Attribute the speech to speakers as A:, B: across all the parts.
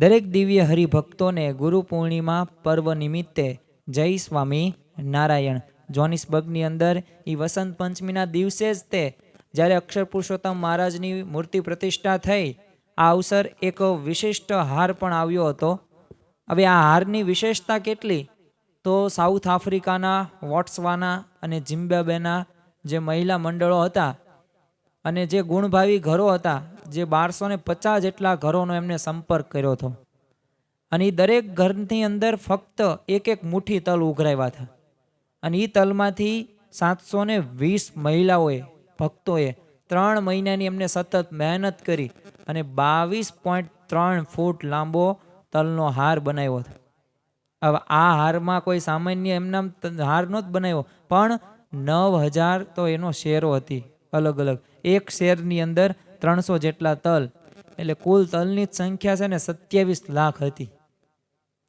A: દરેક દિવ્ય હરિભક્તોને ગુરુ પૂર્ણિમા પર્વ નિમિત્તે જય સ્વામી નારાયણ. જોનિસબર્ગની અંદર એ વસંત પંચમીના દિવસે જ તે જ્યારે અક્ષર પુરુષોત્તમ મહારાજની મૂર્તિ પ્રતિષ્ઠા થઈ, આ અવસર એક વિશિષ્ટ હાર પણ આવ્યો હતો. હવે આ હારની વિશેષતા કેટલી? તો સાઉથ આફ્રિકાના, વોટ્સવાના અને ઝિમ્બાબ્વેના જે મહિલા મંડળો હતા અને જે ગુણભાવી ઘરો હતા જે બારસો ને પચાસ જેટલા ઘરોનો એમને સંપર્ક કર્યો હતો. અને એ દરેક ઘરની અંદર ફક્ત એક એક મુઠ્ઠી તલ ઉઘરાવ્યા હતા. અને એ તલમાંથી સાતસો ને વીસ મહિલાઓએ, ભક્તોએ ત્રણ મહિનાની એમને સતત મહેનત કરી અને બાવીસ પોઈન્ટ ત્રણ ફૂટ લાંબો તલનો હાર બનાવ્યો હતો. હવે આ હારમાં કોઈ સામાન્ય એમના હાર નહોતો બનાવ્યો, પણ નવ હજાર તો એનો શેરો હતી અલગ અલગ. એક શેરની અંદર ત્રણસો જેટલા તલ. એટલે કુલ તલની જ સંખ્યા છે ને સત્યાવીસ લાખ હતી.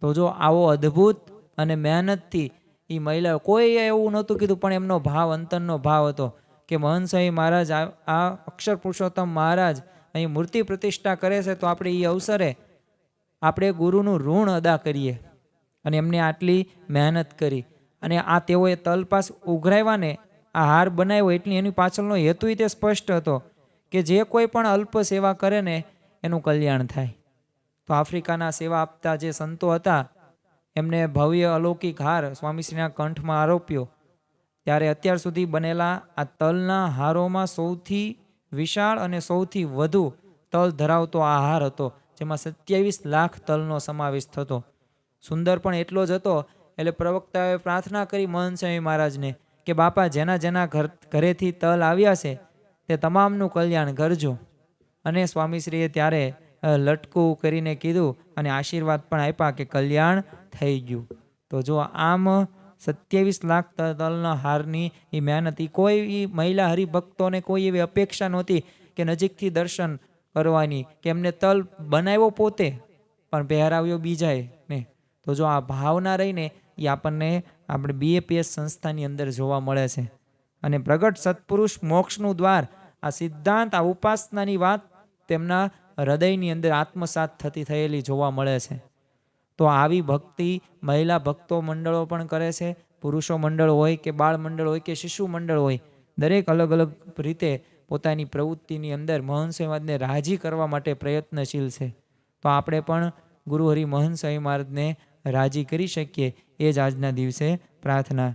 A: તો જો આવો અદ્ભુત અને મહેનતથી એ મહિલાઓ કોઈ એવું નહોતું કીધું, પણ એમનો ભાવ, અંતરનો ભાવ હતો કે મહંત મહારાજ, આ અક્ષર પુરુષોત્તમ મહારાજ અહીં મૂર્તિ પ્રતિષ્ઠા કરે છે, તો આપણે એ અવસરે આપણે ગુરુનું ઋણ અદા કરીએ. અને એમને આટલી મહેનત કરી. અને આ તેઓએ તલપાસ ઉઘરાવ્યા ને, આ હાર બનાવ્યો, એટલી એની પાછળનો હેતુ તે સ્પષ્ટ હતો. કે જે કોઈ પણ અલ્પ સેવા કરે ને, એનું કલ્યાણ થાય. તો આફ્રિકાના સેવા આપતા જે સંતો હતા, એમને ભવ્ય અલૌકિક હાર સ્વામીશ્રીના કંઠમાં આરોપ્યો. ત્યારે અત્યાર સુધી બનેલા આ તલના હારોમાં સૌથી વિશાળ અને સૌથી વધુ તલ ધરાવતો આ હાર હતો, જેમાં સત્યાવીસ લાખ તલનો સમાવેશ થતો. સુંદર પણ એટલો જ હતો, એટલે પ્રવક્તાએ પ્રાર્થના કરી સ્વામી મહારાજને કે, બાપા, જેના જેના ઘર, ઘરેથી તલ આવ્યા છે તે તમામનું કલ્યાણ કરજો. અને સ્વામીશ્રીએ ત્યારે લટકું કરીને કીધું અને આશીર્વાદ પણ આપ્યા કે કલ્યાણ થઈ ગયું. તો જો આમ સત્યાવીસ લાખ તલના હારની એ મહેનત એ કોઈ મહિલા હરિભક્તોને કોઈ એવી અપેક્ષા નહોતી કે નજીકથી દર્શન કરવાની, કે એમને તલ બનાવ્યો પોતે, પણ પહેરાવ્યો બીજાએ ને. તો જો આ ભાવના રહીને એ આપણને, આપણે બીએપીએસ સંસ્થાની અંદર જોવા મળે છે. અને પ્રગટ સત્પુરુષ મોક્ષનું દ્વાર. આ સિદ્ધાંત, આ ઉપાસનાની વાત તેમના હૃદયની અંદર આત્મસાત થતી થયેલી જોવા મળે છે. તો આવી ભક્તિ મહિલા ભક્તો મંડળો પણ કરે છે. પુરુષો મંડળ હોય કે બાળ મંડળ હોય કે શિશુ મંડળ હોય, દરેક અલગ અલગ રીતે પોતાની પ્રવૃત્તિની અંદર મહંત સ્વામીવાદને રાજી કરવા માટે પ્રયત્નશીલ છે. તો આપણે પણ ગુરુ હરિ મહંત સ્વામી મહારાજને રાજી કરી શકીએ. એ જ આજના દિવસે પ્રાર્થના